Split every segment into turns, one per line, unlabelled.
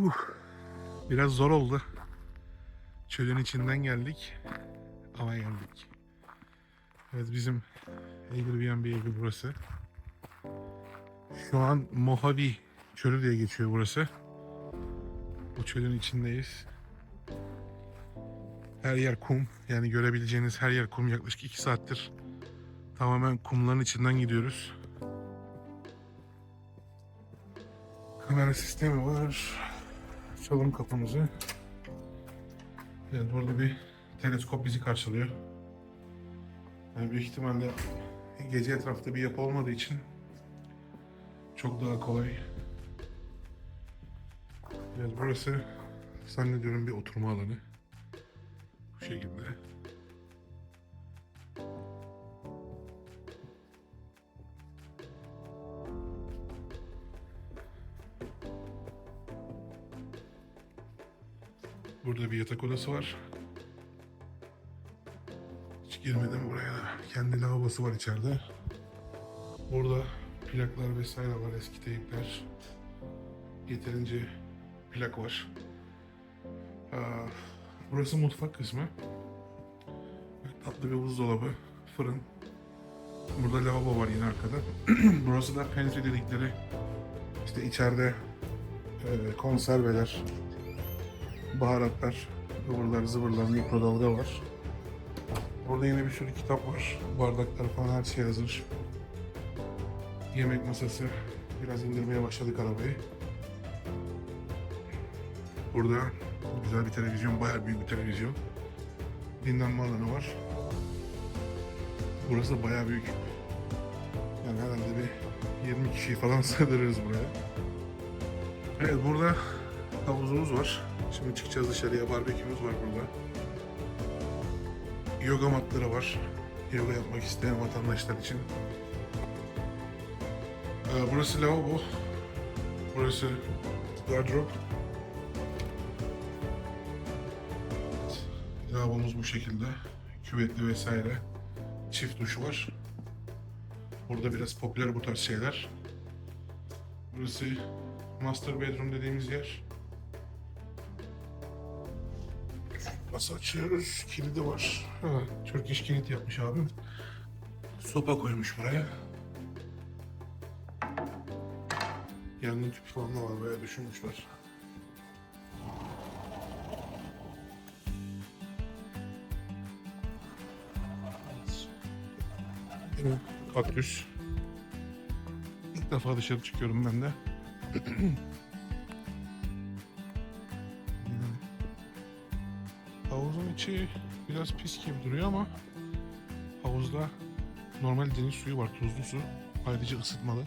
Uh, biraz zor oldu. Çölün içinden geldik. Ama geldik. Evet bizim Airbnb evi burası. Şu an Mojave çölü diye geçiyor burası. Bu çölün içindeyiz. Her yer kum. Yani görebileceğiniz her yer kum. Yaklaşık 2 saattir tamamen kumların içinden gidiyoruz. Kamera sistemi var. Açalım kapımızı. Evet burada bir teleskop bizi karşılıyor. Yani büyük ihtimalle gece etrafta bir yapı olmadığı için çok daha kolay. Evet burası zannediyorum bir oturma alanı. Bu şekilde. Burada bir yatak odası var. Hiç girmedim buraya. Kendi lavabosu var içeride. Burada plaklar vesaire var, eski teypler. Yeterince plak var. Aa, burası mutfak kısmı. Tatlı bir buzdolabı, fırın. Burada lavabo var yine arkada. burası da pantry dedikleri işte içeride e, konserveler, baharatlar, ıvırlar, zıvırlar, mikrodalga var. Burada yine bir sürü kitap var. Bardaklar falan her şey hazır. Yemek masası. Biraz indirmeye başladık arabayı. Burada güzel bir televizyon, bayağı büyük bir televizyon. Dinlenme alanı var. Burası da bayağı büyük. Yani herhalde bir 20 kişiyi falan sığdırırız buraya. Evet burada havuzumuz var. Şimdi çıkacağız dışarıya. Barbekümüz var burada. Yoga matları var. Yoga yapmak isteyen vatandaşlar için. Ee, burası lavabo. Burası gardırop. Lavabomuz bu şekilde. Küvetli vesaire. Çift duş var. Burada biraz popüler bu tarz şeyler. Burası master bedroom dediğimiz yer. Nasıl açıyoruz? Kilidi var. Ha, Turkish kilit yapmış abim. Sopa koymuş buraya. Yangın tüpü falan da var. Bayağı düşünmüşler. Yine kaktüs. İlk defa dışarı çıkıyorum ben de. Havuzun içi biraz pis gibi duruyor ama havuzda normal deniz suyu var, tuzlu su. Ayrıca ısıtmalı.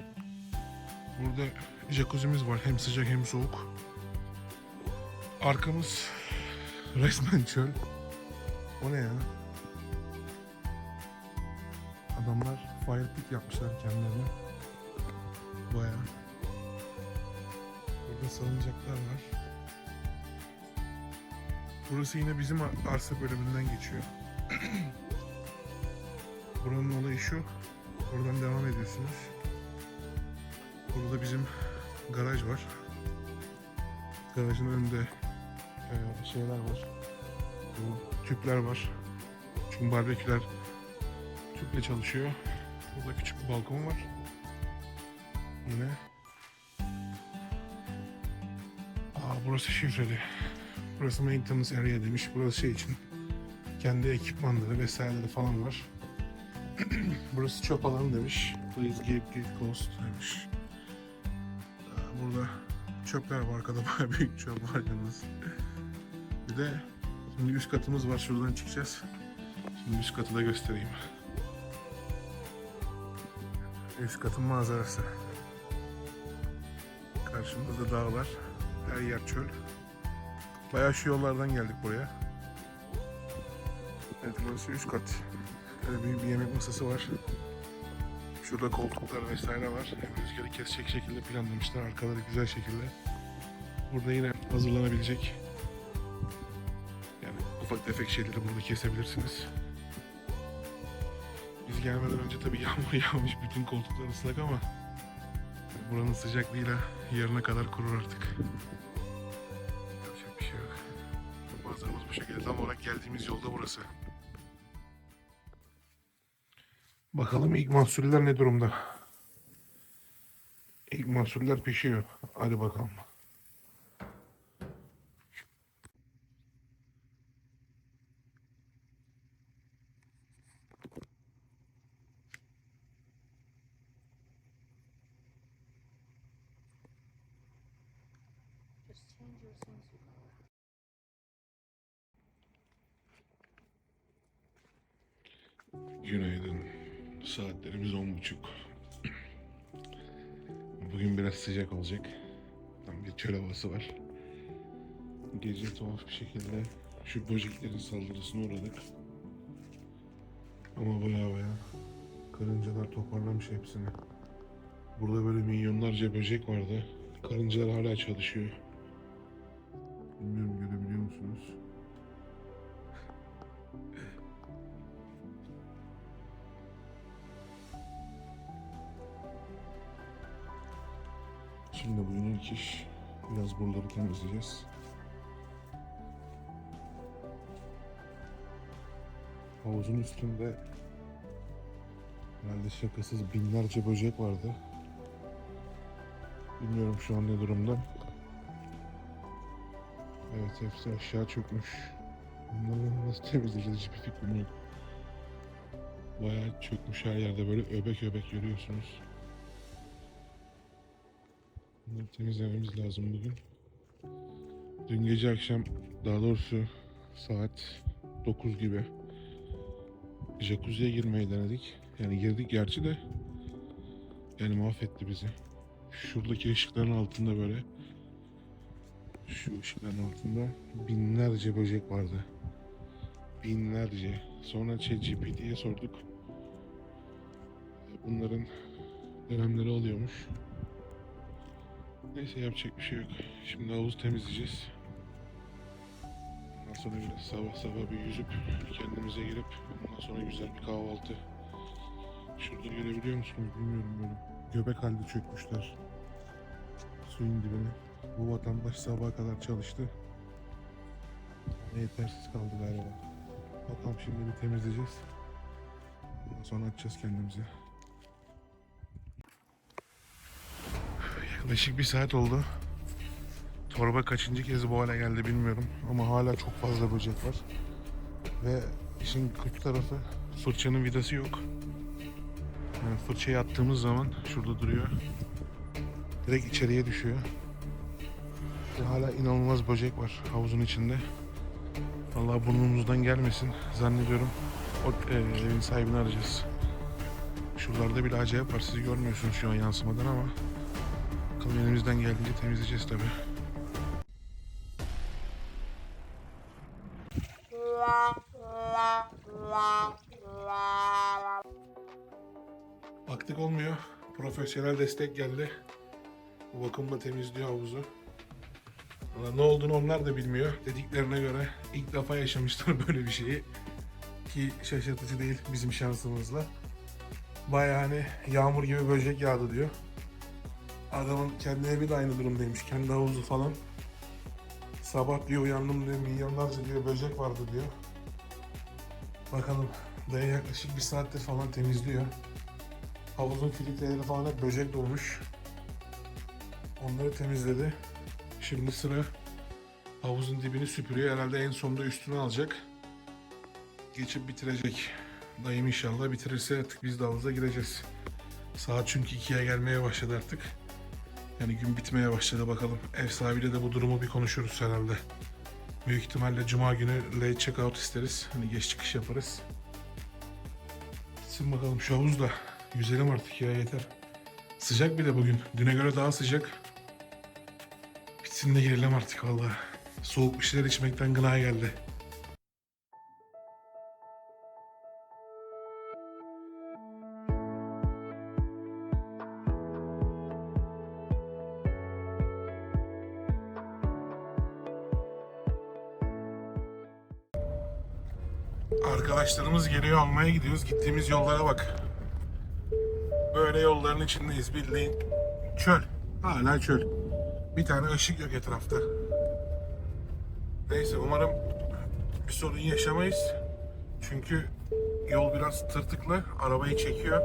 Burada jacuzzi'miz var, hem sıcak hem soğuk. Arkamız resmen çöl. O ne ya? Adamlar fire pit yapmışlar kendilerine. Baya. Burada salıncaklar var. Burası yine bizim ar- arsa bölümünden geçiyor. Buranın olayı şu. Oradan devam ediyorsunuz. Burada bizim garaj var. Garajın önünde e, şeyler var. Bu tüpler var. Çünkü barbeküler tüple çalışıyor. Burada küçük bir balkon var. Yine. Aa, burası şifreli. Burası maintenance area demiş. Burası şey için kendi ekipmanları vesaireleri falan var. Burası çöp alanı demiş. Please keep it closed demiş. Burada çöpler var arkada bayağı büyük çöp var yalnız. Bir de şimdi üst katımız var. Şuradan çıkacağız. Şimdi üst katı da göstereyim. Üst katın manzarası. Karşımızda dağlar. Her yer çöl. Bayağı şu yollardan geldik buraya. Evet burası üst kat. Böyle büyük bir yemek masası var. Şurada koltuklar vesaire var. Rüzgarı kesecek şekilde planlamışlar. Arkaları güzel şekilde. Burada yine hazırlanabilecek yani ufak tefek şeyleri burada kesebilirsiniz. Biz gelmeden önce tabii yağmur yağmış. Bütün koltuklar ıslak ama buranın sıcaklığıyla yarına kadar kurur artık. Geldiğimiz yolda burası. Bakalım ilk mahsuller ne durumda? İlk mahsuller pişiyor. Hadi bakalım. Bugün biraz sıcak olacak. Tam bir çöl havası var. Gece tuhaf bir şekilde şu böceklerin saldırısına uğradık. Ama baya baya karıncalar toparlamış hepsini. Burada böyle milyonlarca böcek vardı. Karıncalar hala çalışıyor. Bilmiyorum görebiliyor musunuz? Şimdi bugün ilk iş biraz buraları temizleyeceğiz. Havuzun üstünde herhalde şakasız binlerce böcek vardı. Bilmiyorum şu an ne durumda. Evet hepsi aşağı çökmüş. Bunları nasıl temizleyeceğiz hiçbir fikrim yok. Bayağı çökmüş her yerde böyle öbek öbek görüyorsunuz. Temizlememiz lazım bugün. Dün gece akşam daha doğrusu saat 9 gibi jacuzziye girmeyi denedik. Yani girdik gerçi de yani mahvetti bizi. Şuradaki ışıkların altında böyle şu ışıkların altında binlerce böcek vardı. Binlerce. Sonra ChatGPT'ye sorduk. Bunların dönemleri oluyormuş. Neyse yapacak bir şey yok. Şimdi havuzu temizleyeceğiz. Ondan sonra biraz sabah sabah bir yüzüp kendimize gelip ondan sonra güzel bir kahvaltı. Şurada görebiliyor musunuz bilmiyorum böyle. Göbek halde çökmüşler. Suyun dibine. Bu vatandaş sabaha kadar çalıştı. Ama yetersiz kaldı galiba. Bakalım şimdi bir temizleyeceğiz. Ondan sonra açacağız kendimizi. Yaklaşık bir saat oldu. Torba kaçıncı kez bu hale geldi bilmiyorum. Ama hala çok fazla böcek var. Ve işin kötü tarafı fırçanın vidası yok. Yani fırçayı attığımız zaman şurada duruyor. Direkt içeriye düşüyor. Ve hala inanılmaz böcek var havuzun içinde. Vallahi burnumuzdan gelmesin. Zannediyorum o e, evin sahibini arayacağız. Şuralarda bile acayip var. Siz görmüyorsunuz şu an yansımadan ama Bakalım elimizden geldiğince temizleyeceğiz tabi. Baktık olmuyor. Profesyonel destek geldi. Bu bakımla temizliyor havuzu. Valla ne olduğunu onlar da bilmiyor. Dediklerine göre ilk defa yaşamışlar böyle bir şeyi. Ki şaşırtıcı değil bizim şansımızla. Baya hani yağmur gibi böcek yağdı diyor. Adamın kendi evi de aynı durumdaymış. Kendi havuzu falan. Sabah diyor uyandım diyor milyonlarca diyor böcek vardı diyor. Bakalım dayı yaklaşık bir saattir falan temizliyor. Havuzun filtreleri falan hep böcek dolmuş. Onları temizledi. Şimdi sıra havuzun dibini süpürüyor. Herhalde en sonunda üstünü alacak. Geçip bitirecek. Dayım inşallah bitirirse artık biz de havuza gireceğiz. Saat çünkü ikiye gelmeye başladı artık. Yani gün bitmeye başladı bakalım. Ev sahibiyle de bu durumu bir konuşuruz herhalde. Büyük ihtimalle cuma günü late check out isteriz. Hani geç çıkış yaparız. Gitsin bakalım şu havuz da. Güzelim artık ya yeter. Sıcak bir de bugün. Düne göre daha sıcak. Bitsin de girelim artık vallahi. Soğuk bir şeyler içmekten gına geldi. Arkadaşlarımız geliyor almaya gidiyoruz. Gittiğimiz yollara bak. Böyle yolların içindeyiz bildiğin. Çöl. Hala çöl. Bir tane ışık yok etrafta. Neyse umarım bir sorun yaşamayız. Çünkü yol biraz tırtıklı. Arabayı çekiyor.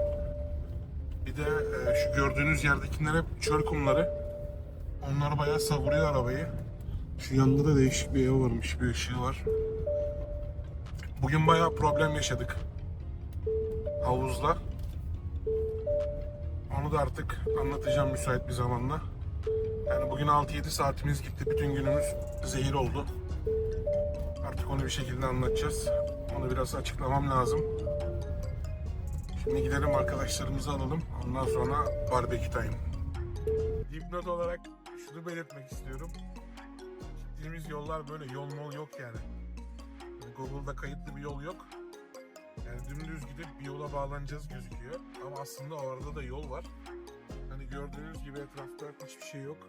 Bir de e, şu gördüğünüz yerdekiler hep çöl kumları. Onlar bayağı savuruyor arabayı. Şu yanında da değişik bir ev varmış. Bir ışığı var. Bugün bayağı problem yaşadık. Havuzla. Onu da artık anlatacağım müsait bir zamanda. Yani bugün 6-7 saatimiz gitti. Bütün günümüz zehir oldu. Artık onu bir şekilde anlatacağız. Onu biraz açıklamam lazım. Şimdi gidelim arkadaşlarımızı alalım. Ondan sonra barbekü time. Dipnot olarak şunu belirtmek istiyorum. Gittiğimiz yollar böyle yol mol yok yani. Google'da kayıtlı bir yol yok. Yani dümdüz gidip bir yola bağlanacağız gözüküyor. Ama aslında orada da yol var. Hani gördüğünüz gibi etrafta hiçbir şey yok.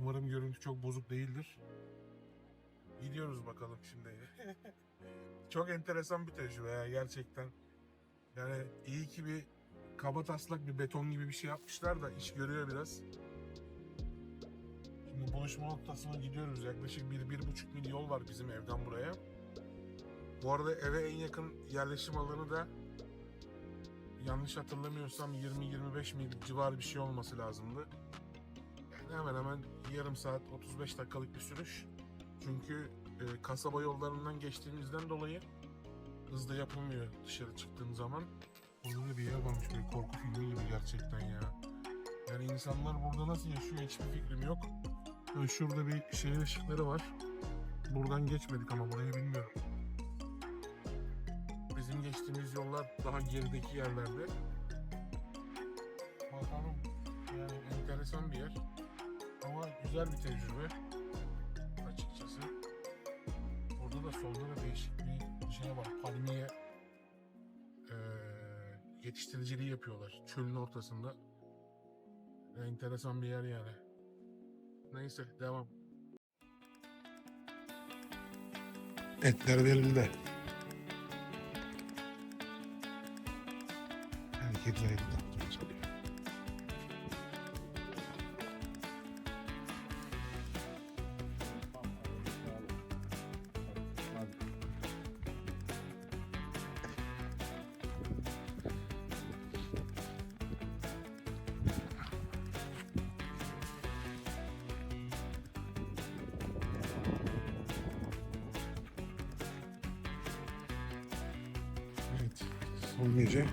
Umarım görüntü çok bozuk değildir. Gidiyoruz bakalım şimdi. çok enteresan bir tecrübe ya gerçekten. Yani iyi ki bir kaba taslak bir beton gibi bir şey yapmışlar da iş görüyor biraz. Buluşma noktasına gidiyoruz. Yaklaşık bir, bir buçuk mil yol var bizim evden buraya. Bu arada eve en yakın yerleşim alanı da yanlış hatırlamıyorsam 20-25 mil civarı bir şey olması lazımdı. Yani hemen hemen yarım saat 35 dakikalık bir sürüş. Çünkü e, kasaba yollarından geçtiğimizden dolayı hızlı yapılmıyor dışarı çıktığın zaman. Da bir yer varmış böyle korku filmi gibi gerçekten ya. Yani insanlar burada nasıl yaşıyor hiçbir fikrim yok. Böyle şurada bir şehir ışıkları var. Buradan geçmedik ama burayı bilmiyorum. Bizim geçtiğimiz yollar daha gerideki yerlerde. Bakalım yani enteresan bir yer. Ama güzel bir tecrübe. Açıkçası. Burada da solda da değişik bir şey var. Palmiye yetiştiriciliği yapıyorlar. Çölün ortasında. Enteresan bir yer yani. Neyse devam. Etler verildi. Edildi. Evet. Son gece.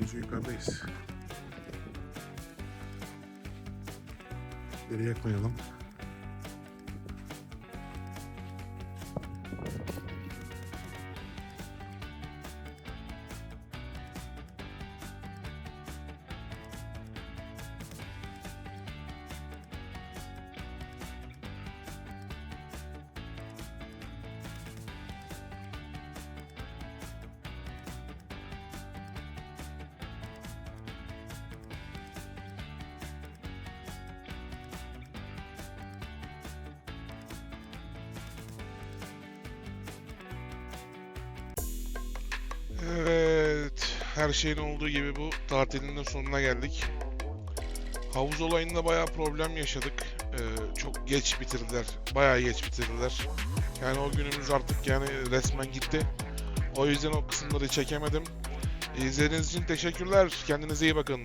Gece yukarıdayız. Geri yakmayalım.
Evet, her şeyin olduğu gibi bu tatilin de sonuna geldik. Havuz olayında bayağı problem yaşadık. Ee, çok geç bitirdiler, bayağı geç bitirdiler. Yani o günümüz artık yani resmen gitti. O yüzden o kısımları çekemedim. İzlediğiniz için teşekkürler. Kendinize iyi bakın.